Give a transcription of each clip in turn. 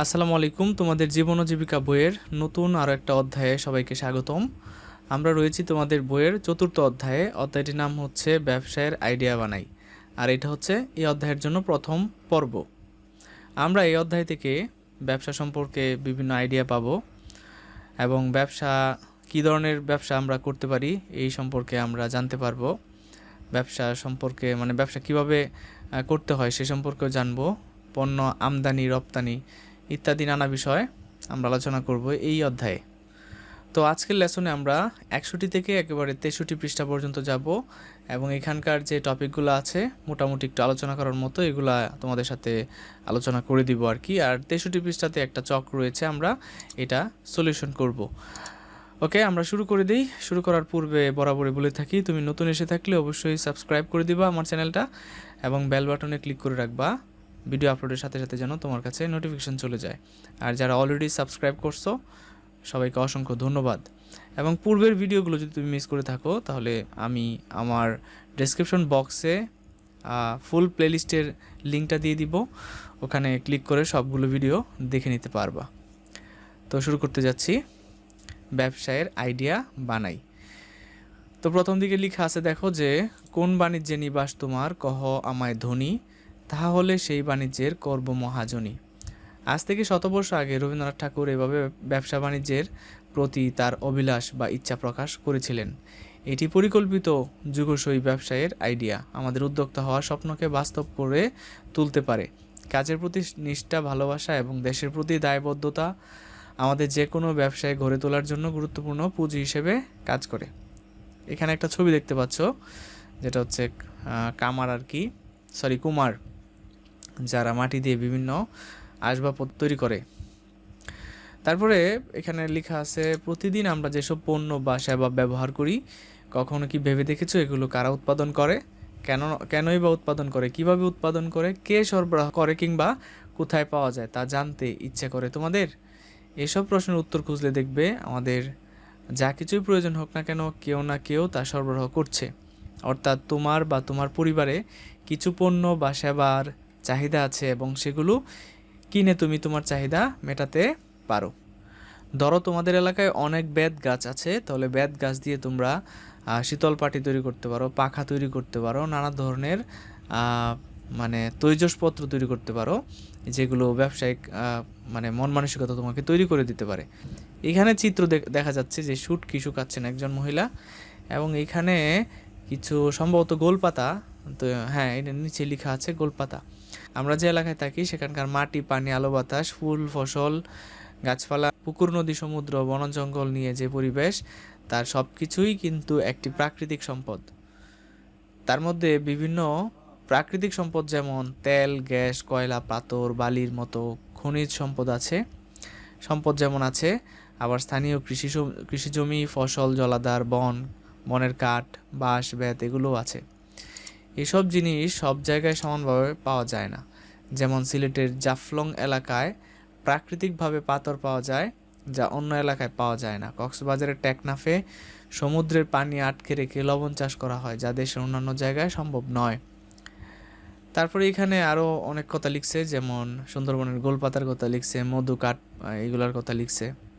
আসসালামু আলাইকুম, তোমাদের জীবন ও জীবিকা বইয়ের নতুন আরও একটা অধ্যায়ে সবাইকে স্বাগতম। আমরা রয়েছি তোমাদের বইয়ের চতুর্থ অধ্যায়ে, অধ্যায়টির নাম হচ্ছে ব্যবসায়ের আইডিয়া বানাই, আর এটা হচ্ছে এই অধ্যায়ের জন্য প্রথম পর্ব। আমরা এই অধ্যায় থেকে ব্যবসা সম্পর্কে বিভিন্ন আইডিয়া পাবো এবং ব্যবসা, কী ধরনের ব্যবসা আমরা করতে পারি এই সম্পর্কে আমরা জানতে পারব। ব্যবসা সম্পর্কে মানে ব্যবসা কীভাবে করতে হয় সে সম্পর্কেও জানব। পণ্য আমদানি, রপ্তানি ইত্যাদি নানা বিষয় আমরা আলোচনা করব এই অধ্যায়ে। তো আজকের লেসনে আমরা একষট্টি থেকে একেবারে তেষট্টি পৃষ্ঠা পর্যন্ত যাব এবং এখানকার যে টপিকগুলো আছে, মোটামুটি একটু আলোচনা করার মতো এগুলা তোমাদের সাথে আলোচনা করে দিব আর কি। আর তেষট্টি পৃষ্ঠাতে একটা চক রয়েছে, আমরা এটা সলিউশন করব। ওকে, আমরা শুরু করে দিই। শুরু করার পূর্বে বরাবরই বলে থাকি, তুমি নতুন এসে থাকলে অবশ্যই সাবস্ক্রাইব করে দিবা আমার চ্যানেলটা এবং বেল বাটনে ক্লিক করে রাখবা। ভিডিও আপলোডের সাথে সাথে যেন তোমার কাছে নোটিফিকেশন চলে যায়। আর যারা অলরেডি সাবস্ক্রাইব করছ, সবাইকে অসংখ্য ধন্যবাদ। এবং পূর্বের ভিডিওগুলো যদি তুমি মিস করে থাকো, তাহলে আমি আমার ডেসক্রিপশন বক্সে ফুল প্লেলিস্টের লিঙ্কটা দিয়ে দিব। ওখানে ক্লিক করে সবগুলো ভিডিও দেখে নিতে পারবা। তো শুরু করতে যাচ্ছি। ব্যবসায়ের আইডিয়া বানাই। তো প্রথম দিকে লিখা আছে দেখো যে, কোন বাণিজ্যে নিবাস তোমার, কহ আমায় ধনী। তাহা হলে সেই বাণিজ্যের করব মহাজনী আজ থেকে শতবর্ষ আগে রবীন্দ্রনাথ ঠাকুর এভাবে ব্যবসা বাণিজ্যের প্রতি তার অভিলাষ বা ইচ্ছা প্রকাশ করেছিলেন। এটি পরিকল্পিত যুগসই ব্যবসায়ের আইডিয়া। আমাদের উদ্যোক্তা হওয়ার স্বপ্নকে বাস্তব করে তুলতে পারে। কাজের প্রতি নিষ্ঠা, ভালোবাসা এবং দেশের প্রতি দায়বদ্ধতা আমাদের যে কোনো ব্যবসায় গড়ে তোলার জন্য গুরুত্বপূর্ণ পুঁজি হিসেবে কাজ করে। এখানে একটা ছবি দেখতে পাচ্ছ, যেটা হচ্ছে কামার আর কি সরি কুমার। যারা মাটি দিয়ে বিভিন্ন আসবাবপত্র তৈরি করে। তারপরে এখানে লেখা আছে, প্রতিদিন আমরা যেসব পণ্য বা সেবা ব্যবহার করি, কখনো কি ভেবে দেখেছ এগুলো কারা উৎপাদন করে? কেন, কেনই বা উৎপাদন করে? কীভাবে উৎপাদন করে? কে সরবরাহ করে কিংবা কোথায় পাওয়া যায় তা জানতে ইচ্ছে করে তোমাদের? এসব প্রশ্নের উত্তর খুঁজলে দেখবে আমাদের যা কিছুই প্রয়োজন হোক না কেন, কেউ না কেউ তা সরবরাহ করছে। অর্থাৎ তোমার বা তোমার পরিবারে কিছু পণ্য বা সেবার চাহিদা আছে এবং সেগুলো কিনে তুমি তোমার চাহিদা মেটাতে পারো। ধরো তোমাদের এলাকায় অনেক বেত গাছ আছে, তাহলে বেত গাছ দিয়ে তোমরা শীতল পাটি তৈরি করতে পারো, পাখা তৈরি করতে পারো, নানা ধরনের মানে তৈজসপত্র তৈরি করতে পারো, যেগুলো ব্যবসায়িক মানে মন মানসিকতা তোমাকে তৈরি করে দিতে পারে। এখানে চিত্র দেখ- যাচ্ছে যে শুট কি শুকাচ্ছেন একজন মহিলা এবং এখানে কিছু সম্ভবত গোলপাতা, তো হ্যাঁ এটা নিচে লেখা আছে গোলপাতা। আমরা যে এলাকায় থাকি, সেখানকার মাটি, পানি, আলো বাতাস, ফুল, ফসল, গাছপালা, পুকুর, নদী, সমুদ্র, বন, জঙ্গল নিয়ে যে পরিবেশ, তার সব কিছুই কিন্তু একটি প্রাকৃতিক সম্পদ। তার মধ্যে বিভিন্ন প্রাকৃতিক সম্পদ যেমন তেল, গ্যাস, কয়লা, পাথর, বালির মতো খনিজ সম্পদ আছে। সম্পদ যেমন আছে, আবার স্থানীয় কৃষি সম- কৃষি জমি, ফসল, জলাধার, বন, বনের কাঠ, বাঁশ, বেত, এগুলোও আছে। এসব জিনিস সব জায়গায় সমানভাবে পাওয়া যায় না। যেমন সিলেটের জাফলং এলাকায় প্রাকৃতিকভাবে পাথর পাওয়া যায়, যা অন্য এলাকায় পাওয়া যায় না। কক্সবাজারের টেকনাফে সমুদ্রের পানি আটকে রেখে লবণ চাষ করা হয়, যা দেশের অন্যান্য জায়গায় সম্ভব নয়। তারপরে এখানে আরও অনেক কথা লিখছে, যেমন সুন্দরবনের গোলপাতার কথা লিখছে, মধু কাঠ এগুলার কথা লিখছে।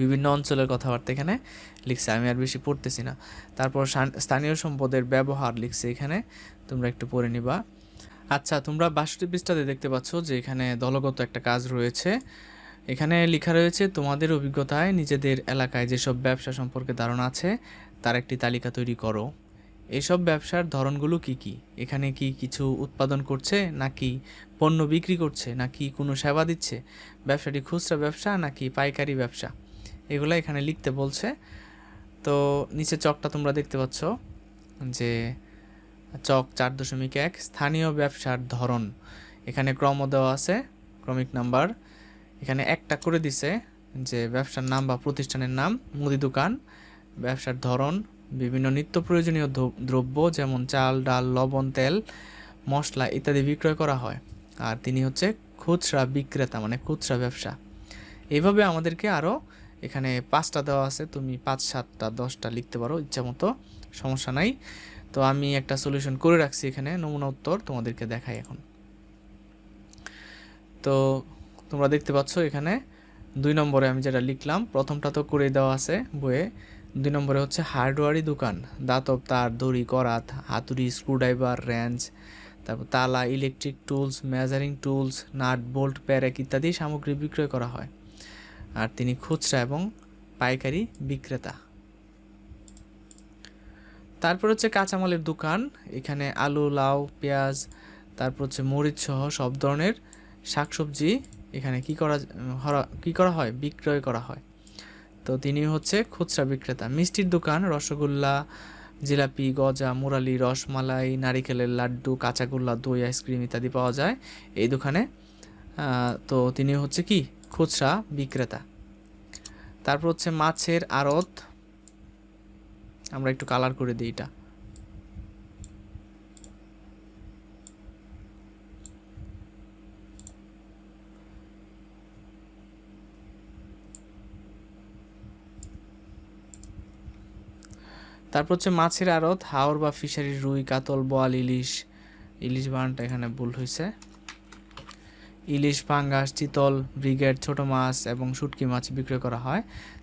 বিভিন্ন অঞ্চলের কথাবার্তা এখানে লিখছে, আমি আর বেশি পড়তেছি না। তারপর স্থানীয় সম্পদের ব্যবহার লিখছে এখানে, তোমরা একটু পড়ে নিবা। আচ্ছা তোমরা বাষট্টি পৃষ্ঠাতে দেখতে পাচ্ছ যে এখানে দলগত একটা কাজ রয়েছে। এখানে লেখা রয়েছে, তোমাদের অভিজ্ঞতায় নিজেদের এলাকায় যেসব ব্যবসা সম্পর্কে ধারণা আছে, তার একটি তালিকা তৈরি করো। এসব ব্যবসার ধরনগুলো কি কি? এখানে কি কিছু উৎপাদন করছে, নাকি পণ্য বিক্রি করছে, নাকি কোনো সেবা দিচ্ছে? ব্যবসাটি খুচরা ব্যবসা, নাকি পাইকারি ব্যবসা? এগুলো এখানে লিখতে বলছে। তো নিচে চকটা তোমরা দেখতে পাচ্ছ যে চক চার দশমিক এক, স্থানীয় ব্যবসার ধরন। এখানে ক্রম দেওয়া আছে, ক্রমিক নাম্বার। এখানে একটা করে দিছে যে ব্যবসার নাম বা প্রতিষ্ঠানের নাম, মুদি দোকান, ব্যবসার ধরন, বিভিন্ন নিত্য প্রয়োজনীয় দ্রব্য যেমন চাল, ডাল, লবণ, তেল, মশলা ইত্যাদি বিক্রয় করা হয়। আর তিনি হচ্ছে খুচরা বিক্রেতা মানে খুচরা ব্যবসা। এইভাবে আমাদেরকে আরও এখানে পাঁচটা দেওয়া আছে, তুমি পাঁচ, সাতটা, দশটা লিখতে পারো, ইচ্ছা মতো, সমস্যা নাই। তো আমি একটা সলিউশন করে রাখছি এখানে, নমুনা উত্তর তোমাদেরকে দেখাই এখন। তো তোমরা দেখতে পাচ্ছ এখানে, দুই নম্বরে আমি যেটা লিখলাম, প্রথমটা তো করে দেওয়া আছে বইয়ে, দুই নম্বরে হচ্ছে হার্ডওয়ারি দোকান, দাতব তার, দড়ি, করাত, হাতুড়ি স্ক্রুড্রাইভার রেঞ্জ তারপর তালা electric tools measuring tools nut bolt প্যারেক ইত্যাদি সামগ্রী বিক্রয় করা হয়। আর তিনি খুচরা এবং পাইকারি বিক্রেতা। তারপর হচ্ছে কাঁচামালের দোকান। এখানে আলু, লাউ, পেঁয়াজ, তারপর হচ্ছে মরিচ সহ সব ধরনের শাকসবজি এখানে কি করা কি করা হয়? বিক্রয় করা হয়। তো তিনি হচ্ছে খুচরা বিক্রেতা। মিষ্টির দোকান, রসগোল্লা, জিলাপি, গজা, মুরালি, রসমালাই, নারিকেলের লাড্ডু কাঁচাগোল্লা দই, আইসক্রিম ইত্যাদি পাওয়া যায় এই দোকানে। তো তিনি হচ্ছে কি খুচরা বিক্রেতা। তারপর হচ্ছে মাছের আড়ত। আমরা একটু কালার করে দিই এটা। তারপর হচ্ছে মাছের আড়ত, হাওর বা ফিশারির রুই, কাতল, বোয়াল, ইলিশ। ইলিশ বানানটা এখানে ভুল হয়েছে ইলিশ, পাঙ্গাস, চিতল, ব্রিগেড, ছোট মাছ এবং শুটকি মাছ বিক্রয় করা হয়।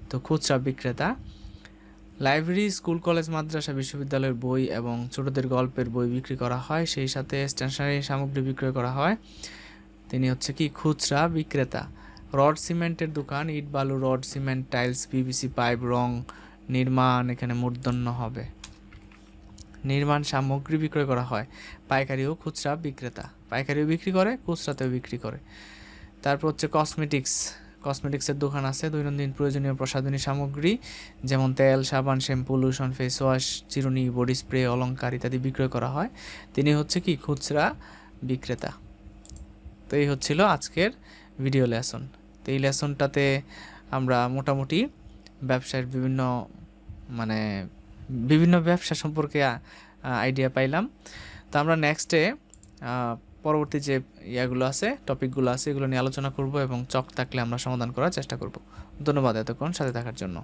তো খুচরা বিক্রেতা, লাইব্রেরি, স্কুল, কলেজ, মাদ্রাসা, বিশ্ববিদ্যালয়ের বই এবং ছোটদের গল্পের বই বিক্রি করা হয়। সেই সাথে স্টেশনারি সামগ্রী বিক্রয় করা হয়। তিনি হচ্ছে কি? খুচরা বিক্রেতা। রড সিমেন্টের দোকান, ইট, বালু, rod, cement, tiles PVC pipe, রং, নির্মাণ এখানে মূর্ধন্য হবে। নির্মাণ সামগ্রী বিক্রয় করা হয়। পাইকারি ও খুচরা বিক্রেতা। পাইকারিও বিক্রি করে, খুচরাতেও বিক্রি করে। তারপর হচ্ছে কসমেটিক্স কসমেটিক্সের দোকান আছে, দৈনন্দিন প্রয়োজনীয় প্রসাধনী সামগ্রী, যেমন তেল, সাবান, শ্যাম্পু, লোশন ফেস ওয়াশ চিরুনি বডি স্প্রে অলংকার ইত্যাদি বিক্রয় করা হয়। তিনি হচ্ছে কি, খুচরা বিক্রেতা। তো এই হচ্ছিল আজকের ভিডিও লেসন তো এই লেসনটাতে আমরা মোটামুটি ব্যবসার বিভিন্ন মানে বিভিন্ন ব্যবসা সম্পর্কে আইডিয়া পাইলাম। তো আমরা নেক্সটে পরবর্তী যে ইয়াগুলো আছে টপিকগুলো আছে, এগুলো নিয়ে আলোচনা করব এবং চক থাকলে আমরা সমাধান করার চেষ্টা করব। ধন্যবাদ এতক্ষণ সাথে থাকার জন্য।